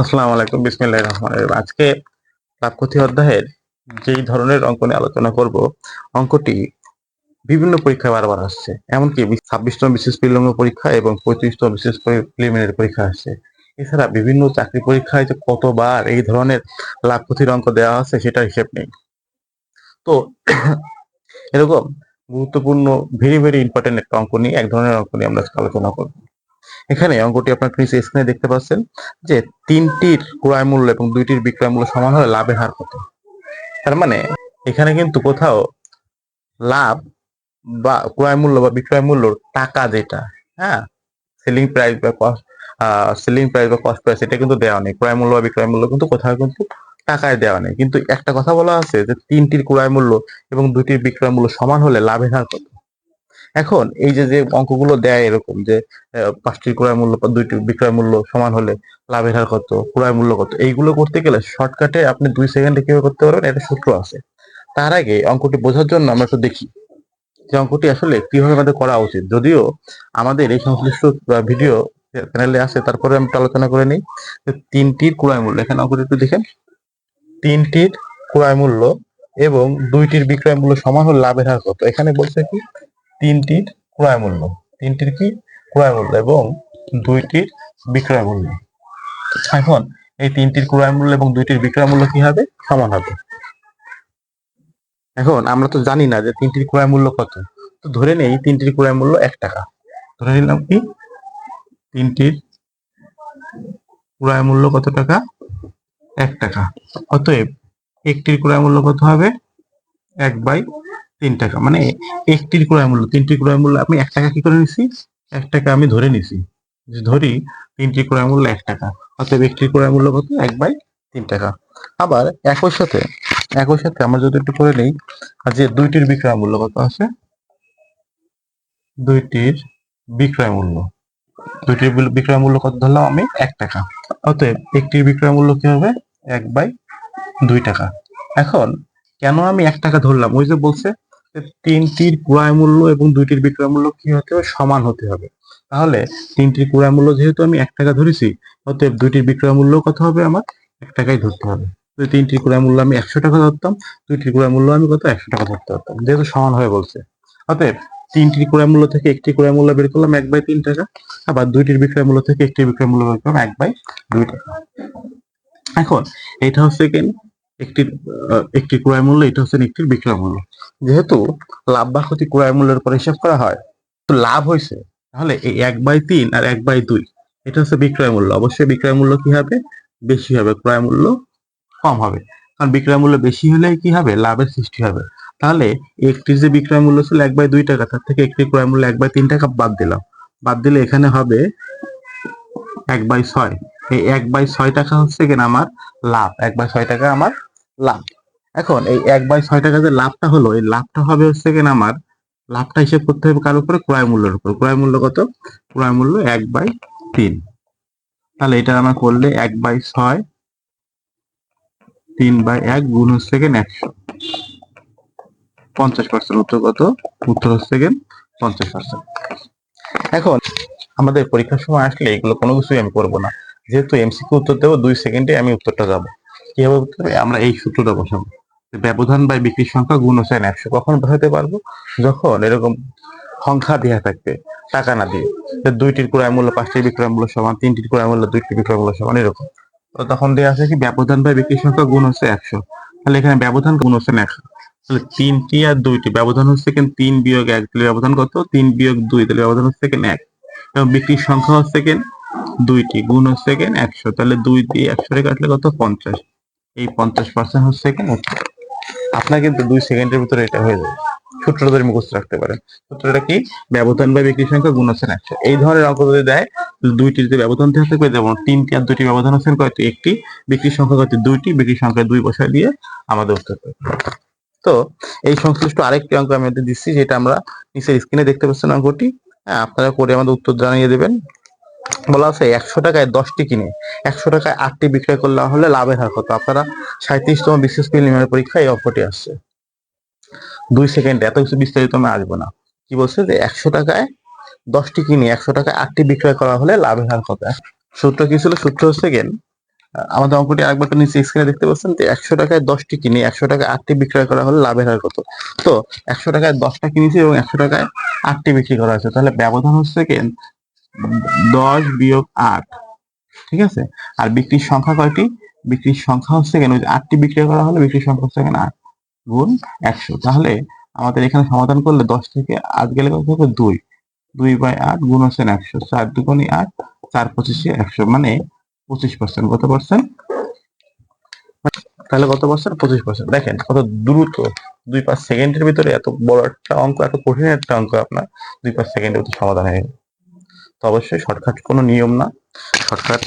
আসসালামু আলাইকুম, বিসমিল্লাহির রহমানির রহিম। আজকে লাভ ক্ষতি অধ্যায়ের যেই ধরনের অঙ্ক নিয়ে আলোচনা করব, অঙ্কটি বিভিন্ন পরীক্ষায় বারবার আসছে। এমনকি ছাব্বিশতম বিশেষ প্রিলিম পরীক্ষা এবং পঁয়ত্রিশতম বিশেষ প্রিলিমিনারি পরীক্ষা আসছে। এছাড়া বিভিন্ন চাকরি পরীক্ষায় যে কতবার এই ধরনের লাভ ক্ষতির অঙ্ক দেওয়া আছে সেটা হিসেব নেই। তো এরকম গুরুত্বপূর্ণ ভেরি ভেরি ইম্পর্টেন্ট একটা অঙ্ক নিয়ে, এক ধরনের অঙ্ক নিয়ে আমরা আলোচনা করব। এখানে অঙ্কটি আপনার নিচে স্ক্রিনে দেখতে পাচ্ছেন যে তিনটির ক্রয় মূল্য এবং দুইটির বিক্রয় মূল্য সমান হলে লাভের হার কত? তার মানে এখানে কিন্তু কোথাও লাভ বা ক্রয় মূল্য বা বিক্রয় মূল্য টাকা যেটা হ্যাঁ? সেলিং প্রাইস বা কস্ট সেলিং প্রাইস বা কস্ট প্রাইস এটা কিন্তু দেওয়া নেই। ক্রয় মূল্য বা বিক্রয় মূল্য কিন্তু কোথাও কিন্তু টাকায় দেওয়া নেই। কিন্তু একটা কথা বলা আছে যে তিনটির ক্রয় মূল্য এবং দুইটির বিক্রয় মূল্য সমান হলে লাভের হার কত? এখন এই যে যে অঙ্কগুলো দেয় এরকম যে পাঁচটির ক্রয় মূল্য বা দুইটির বিক্রয় মূল্য সমান হলে লাভের হার কত, ক্রয় মূল্য কত, এইগুলো করতে গেলে শর্টকাটে আপনি দুই সেকেন্ডে কীভাবে করতে পারবেন, এটা সূত্র আছে। তার আগে অঙ্কটি বোঝার জন্য আমরা একটু দেখি যে অঙ্কটি আসলে কীভাবে আমাদের করা উচিত। যদিও আমাদের এই সংশ্লিষ্ট ভিডিও চ্যানেলে আছে, তারপরে আমি আলোচনা করে নিই তিনটির ক্রয় মূল্য, এখানে অঙ্কটি একটু দেখেন। তিনটির ক্রয় মূল্য এবং দুইটির বিক্রয় মূল্য সমান হলে লাভের হার কত, এখানে বলছে কি তিনটির ক্রয় মূল্য। তিনটির কি? ক্রয় মূল্য এবং দুইটির বিক্রয় মূল্য। এখন এই তিনটির ক্রয় মূল্য এবং দুইটির বিক্রয় মূল্য কি হবে? সমান হবে। এখন আমরা তো জানি না যে তিনটির ক্রয় মূল্য কত। তো ধরে নেই, তিনটির ক্রয় মূল্য এক টাকা। ধরে নিলাম কি? তিনটির ক্রয় মূল্য কত টাকা? এক টাকা। অতএব একটির ক্রয় মূল্য কত হবে? এক বাই তিন টাকা। মানে একটির ক্রয় মূল্য তিনটির ক্রয় মূল্য আমি এক টাকা কি করে নিছি? এক টাকা আমি ধরে নিছি। যে ধরি তিনটির ক্রয় মূল্য এক টাকা, অতএব একটির ক্রয় মূল্য কত? এক বাই তিন টাকা। আবার একই সাথে একই সাথে আমরা যদি একটু করে নেই যে দুইটির বিক্রয় মূল্য কত আছে? দুইটির বিক্রয় মূল্য। দুইটির বিক্রয় মূল্য কত ধরলাম আমি? এক টাকা। অতএব একটির বিক্রয় মূল্য কি হবে? এক বাই দুই টাকা। এখন কেন আমি এক টাকা ধরলাম? ওই যে বলছে তিনটির ক্রয় মূল্য এবং দুইটির বিক্রয় মূল্য কি হতে হবে? সমান হতে হবে। তাহলে তিনটির ক্রয় মূল্য যেহেতু আমি এক টাকা ধরেছি, অতএব দুইটির বিক্রয় মূল্য কত হবে আমার? এক টাকাই ধরতে হবে। তিনটির ক্রয় মূল্য আমি একশো টাকা ধরতাম, দুইটির ক্রয় মূল্য আমি কত? একশো টাকা ধরতে পারতাম। যেহেতু সমান হয়ে বলছে। অতএব তিনটির ক্রয় মূল্য থেকে একটি ক্রয় মূল্য বের করলাম এক বাই তিন টাকা, আবার দুইটির বিক্রয় মূল্য থেকে একটি বিক্রয় মূল্য বের করলাম এক বাই দুই টাকা। এখন, এটা হচ্ছে কি? একটির আহ, একটি ক্রয় মূল্য এটা হচ্ছে একটির বিক্রয় মূল্য। যেহেতু লাভ বা ক্ষতি ক্রয় মূল্যের উপর হিসাব করা হয় তো লাভ হয়েছে। তাহলে এই এক বাই তিন আর এক বাই দুই এটা হচ্ছে বিক্রয় মূল্য। অবশ্যই বিক্রয় মূল্য কি হবে? বেশি হবে ক্রয় মূল্য কম হবে। কারণ বিক্রয় মূল্য বেশি হলে কি হবে? লাভের সৃষ্টি হবে। তাহলে একটির যে বিক্রয় মূল্য ছিল এক বাই দুই টাকা তার থেকে একটি ক্রয় মূল্য এক বাই তিন টাকা বাদ দিলাম। বাদ দিলে এখানে হবে এক বাই ছয়। এই এক বাই ছয় টাকা হচ্ছে কিনা আমার লাভ? এক বাই ছয় টাকা আমার লাভ। এখন এই এক বাই ছয় টাকা যে লাভটা হলো, এই লাভটা হবে হচ্ছে কিনা আমার, লাভটা হিসেব করতে হবে কার উপরে? ক্রয় মূল্যের উপর। ক্রয় মূল্য কত? ক্রয় মূল্য এক বাই তিন। তাহলে এটা আমরা করলে এক বাই ছয়, তিন বাই এক গুণ হচ্ছে গেন একশো। পঞ্চাশ পার্সেন্ট উত্তর কত? উত্তর হচ্ছে গেন পঞ্চাশ পার্সেন্ট এখন আমাদের পরীক্ষার সময় আসলে এগুলো কোনো কিছুই আমি করব না। যেহেতু এমসিকিউ উত্তর দেবো, দুই সেকেন্ডে আমি উত্তরটা যাব। কীভাবে উত্তর? হবে? আমরা এই সূত্রটা বসাবো। ব্যবধান বা বিক্রির সংখ্যা গুণ হচ্ছে একশো। কখন বসাতে পারব? যখন এরকম সংখ্যা দেওয়া থাকবে, টাকা না দিয়ে। দুইটির ক্রয় মূল্য পাঁচটির বিক্রয় মূল্য সমান, তিনটির ক্রয় মূল্য দুইটির বিক্রয় মূল্য সমান, এরকম। তো তখন দেওয়া আছে কি? ব্যবধান বাই বিক্রির সংখ্যা গুণ হচ্ছে একশো। তাহলে এখানে ব্যবধান গুণ হচ্ছে একশো তাহলে তিনটি আর দুইটি? ব্যবধান হচ্ছে কিন্তু তিন বিয়োগ এক, তাহলে ব্যবধান কত? তিন বিয়োগ দুই, তাহলে ব্যবধান হচ্ছে কেন এক। এবং বিক্রির সংখ্যা হচ্ছে কেন দুইটি, গুণ হচ্ছে কেন একশো। তাহলে দুই দিয়ে একশো কাটলে কত? পঞ্চাশ। এই পঞ্চাশ পার্সেন্ট হচ্ছে উত্তর আপনার কিন্তু দুই সেকেন্ডের ভিতরে এটা হয়ে যাবে। সূত্রটা মুখস্থ রাখতে পারেন। সূত্রটা কি? ব্যবধান বা বিক্রির সংখ্যা গুণ হচ্ছে একশো এই ধরনের অঙ্ক যদি দেয় তাহলে দুইটির যে ব্যবধান থাকবে যেমন তিনটি আর দুইটি ব্যবধান হচ্ছে কয়টি? একটি। বিক্রি সংখ্যা কয়টি? দুইটি। বিক্রির সংখ্যা দুই বসায় দিয়ে আমাদের উত্তর তো এই সংশ্লিষ্ট আরেকটি অঙ্ক আমি দিচ্ছি যেটা আমরা নিচের স্ক্রিনে দেখতে পাচ্ছেন অঙ্কটি। হ্যাঁ, আপনারা করে আমাদের উত্তর জানিয়ে দেবেন। বলা আছে, একশো টাকায় দশটি কিনে, একশো টাকায় আটটি বিক্রয় করলে হলে লাভের হার কত? আপনারা সাঁত্রিশতম বিশেষ প্রিলিমিনারি পরীক্ষায় এই অঙ্কটি আসছে। দুই সেকেন্ড, এত কিছু বিস্তারিত আমি আসব না। কি বলছে যে, একশো টাকায় দশটি কিনে, একশো টাকায় আটটি বিক্রয় করা হলে লাভের হার কত? সূত্র কি ছিল? সূত্র হচ্ছে গেন আমাদের অঙ্কটি একটু নিচে স্ক্রিনে দেখতে পাচ্ছেন যে, একশো টাকায় দশটি কিনে, একশো টাকায় আটটি বিক্রয় করা হলে লাভের হার কত? তো, একশো টাকায় দশটা কিনেছি এবং একশো টাকায় আটটি বিক্রি করা হয়েছে। তাহলে ব্যবধান হচ্ছে কি দশ বিয়োগ আট, ঠিক আছে? আর বিক্রির সংখ্যা কয়টি? বিক্রির সংখ্যা হচ্ছে কেন? আটটি বিক্রি করা হলে বিক্রির সংখ্যা হচ্ছে কেন? আট গুণ একশো। তাহলে আমাদের এখানে সমাধান করলে দশ থেকে আট গেলে কত হবে? দুই। দুই বাই আট গুণ হচ্ছে একশো। চার দুগুণই আট, চার পঁচিশে একশো। মানে পঁচিশ পার্সেন্ট কত পার্সেন্ট তাহলে কত পার্সেন্ট পঁচিশ পার্সেন্ট দেখেন কত দ্রুত। দুই পাঁচ সেকেন্ডের ভিতরে এত বড় একটা অঙ্ক, এত কঠিন একটা অঙ্ক আপনার। দুই পাঁচ সেকেন্ডের ভিতরে সমাধান হয়ে গেল। তো অবশ্যই শর্টকাট কোনো নিয়ম না। শর্টকাট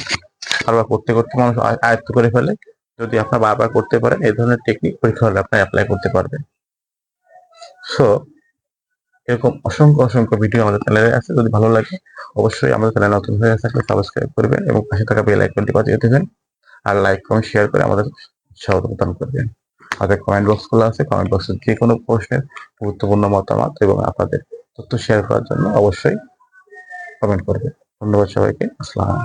বারবার করতে করতে মানুষ আয়- আয়ত্ত করে ফেলে। যদি আপনার বারবার করতে পারেন, এই ধরনের টেকনিক পরীক্ষা হলে আপনি অ্যাপ্লাই করতে পারবেন। সো এরকম অসংখ্য অসংখ্য ভিডিও আমাদের চ্যানেলে আছে। যদি ভালো লাগে, অবশ্যই আমাদের চ্যানেল নতুন হয়ে থাকলে সাবস্ক্রাইব করবেন এবং পাশে থাকা বেল আইকনটি বাজিয়ে দেবেন। আর লাইক কমেন্ট শেয়ার করে আমাদের উৎসাহ প্রদান করবেন আমাদের কমেন্ট বক্স খোলা আছে। কমেন্ট বক্সে যে কোনো প্রশ্নের গুরুত্বপূর্ণ মতামত এবং আপনাদের তথ্য শেয়ার করার জন্য অবশ্যই কমেন্ট করবে। ধন্যবাদ সবাইকে। আসসালাম